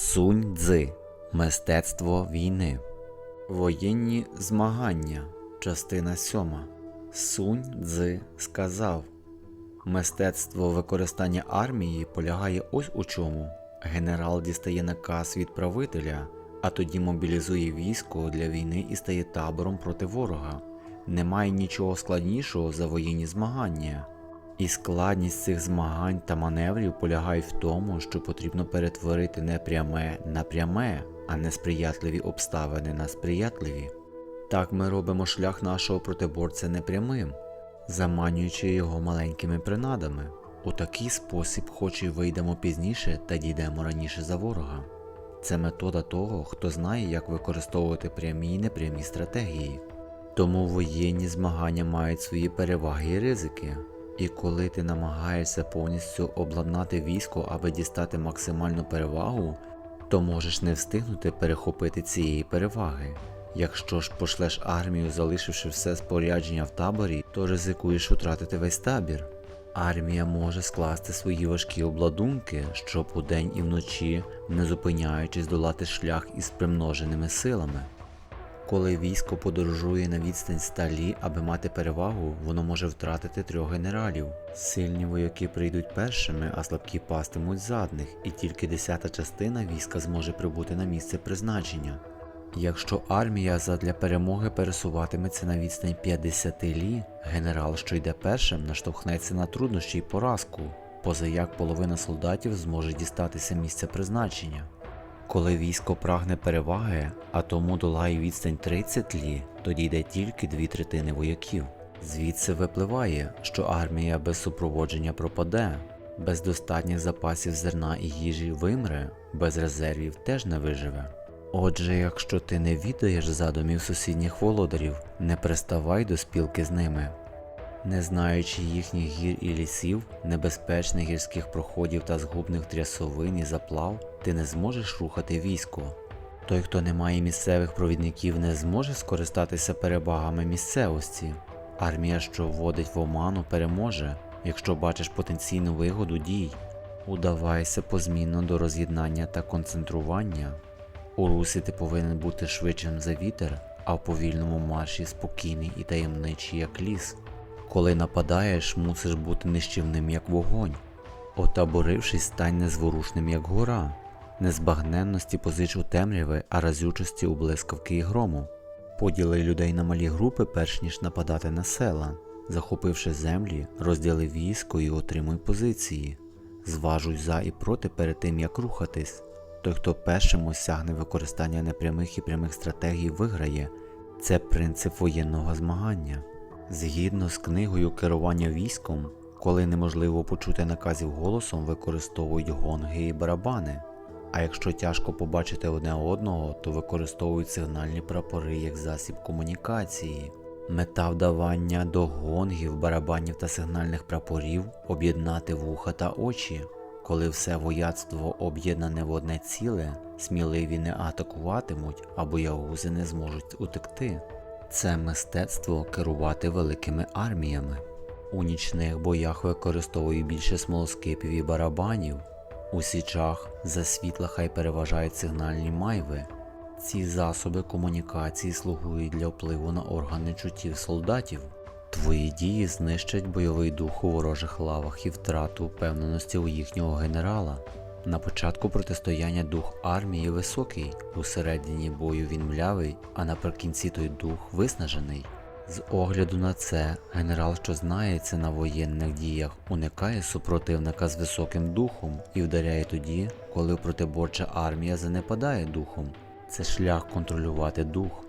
Сунь Цзи Мистецтво війни. Воєнні змагання. Частина 7. Сунь Цзи сказав. Мистецтво використання армії полягає ось у чому. Генерал дістає наказ від правителя, а тоді мобілізує військо для війни і стає табором проти ворога. Немає нічого складнішого за воєнні змагання. І складність цих змагань та маневрів полягає в тому, що потрібно перетворити не пряме на пряме, а несприятливі обставини на сприятливі. Так ми робимо шлях нашого протиборця непрямим, заманюючи його маленькими принадами. У такий спосіб, хоч і вийдемо пізніше та дійдемо раніше за ворога. Це метода того, хто знає, як використовувати прямі і непрямі стратегії. Тому воєнні змагання мають свої переваги і ризики. І коли ти намагаєшся повністю обладнати військо, аби дістати максимальну перевагу, то можеш не встигнути перехопити цієї переваги. Якщо ж пошлеш армію, залишивши все спорядження в таборі, то ризикуєш втратити весь табір. Армія може скласти свої важкі обладунки, щоб удень і вночі, не зупиняючись, долати шлях із примноженими силами. Коли військо подорожує на відстань сталі, аби мати перевагу, воно може втратити трьох генералів. Сильні вояки прийдуть першими, а слабкі пастимуть задних, і тільки десята частина війська зможе прибути на місце призначення. Якщо армія задля перемоги пересуватиметься на відстань 50 лі, генерал, що йде першим, наштовхнеться на труднощі й поразку, позаяк половина солдатів зможе дістатися місця призначення. Коли військо прагне переваги, а тому долає відстань 30 лі, тоді йде тільки дві третини вояків. Звідси випливає, що армія без супроводження пропаде, без достатніх запасів зерна і їжі вимре, без резервів теж не виживе. Отже, якщо ти не відаєш задумів сусідніх володарів, не приставай до спілки з ними. Не знаючи їхніх гір і лісів, небезпечних гірських проходів та згубних трясовин і заплав, ти не зможеш рухати військо. Той, хто не має місцевих провідників, не зможе скористатися перевагами місцевості. Армія, що вводить в оману, переможе, якщо бачиш потенційну вигоду дій. Удавайся позмінно до роз'єднання та концентрування. У русі ти повинен бути швидшим за вітер, а в повільному марші спокійний і таємничий, як ліс. Коли нападаєш, мусиш бути нищівним, як вогонь. Отаборившись, стань незворушним, як гора. Незбагненності позич у темряви, а разючості у блискавки і грому. Поділи людей на малі групи, перш ніж нападати на села. Захопивши землі, розділи військо і отримуй позиції. Зважуй за і проти перед тим, як рухатись. Той, хто першим осягне використання непрямих і прямих стратегій, виграє. Це принцип воєнного змагання. Згідно з книгою керування військом, коли неможливо почути наказів голосом, використовують гонги і барабани. А якщо тяжко побачити одне одного, то використовують сигнальні прапори як засіб комунікації. Мета вдавання до гонгів, барабанів та сигнальних прапорів об'єднати вуха та очі. Коли все вояцтво об'єднане в одне ціле, сміливі не атакуватимуть, а боягузи не зможуть утекти. Це мистецтво керувати великими арміями. У нічних боях використовують більше смолоскипів і барабанів. У січах за світла хай переважають сигнальні майви. Ці засоби комунікації слугують для впливу на органи чуттів солдатів. Твої дії знищать бойовий дух у ворожих лавах і втрату впевненості у їхнього генерала. На початку протистояння дух армії високий, у середині бою він млявий, а наприкінці той дух виснажений. З огляду на це, генерал, що знається на воєнних діях, уникає супротивника з високим духом і вдаряє тоді, коли протиборча армія занепадає духом. Це шлях контролювати дух.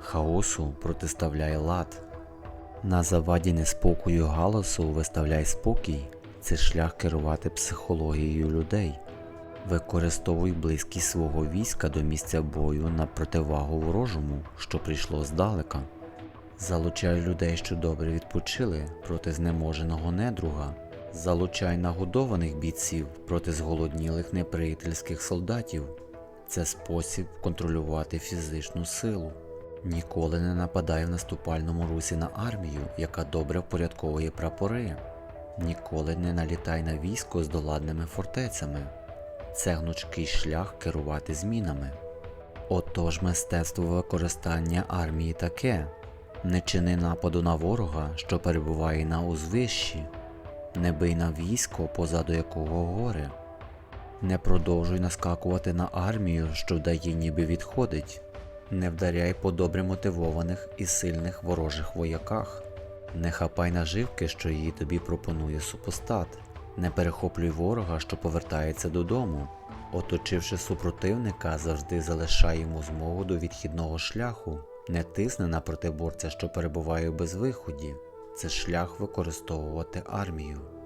Хаосу протиставляє лад. На заваді неспокою галасу виставляй спокій. Це шлях керувати психологією людей. Використовуй близькість свого війська до місця бою на противагу ворожому, що прийшло здалека. Залучай людей, що добре відпочили проти знеможеного недруга. Залучай нагодованих бійців проти зголоднілих неприятельських солдатів. Це спосіб контролювати фізичну силу. Ніколи не нападай в наступальному русі на армію, яка добре впорядковує прапори. Ніколи не налітай на військо з доладними фортецями. це гнучкий шлях керувати змінами. Отож, мистецтво використання армії таке. Не чини нападу на ворога, що перебуває на узвищі, не бий на військо, позаду якого гори, не продовжуй наскакувати на армію, що вдає ніби відходить, не вдаряй по добре мотивованих і сильних ворожих вояках, не хапай наживки, що її тобі пропонує супостат, не перехоплюй ворога, що повертається додому. Оточивши супротивника, завжди залишай йому змогу до відхідного шляху, не тисни на протиборця, що перебуває у безвиході. Це шлях використовувати армію.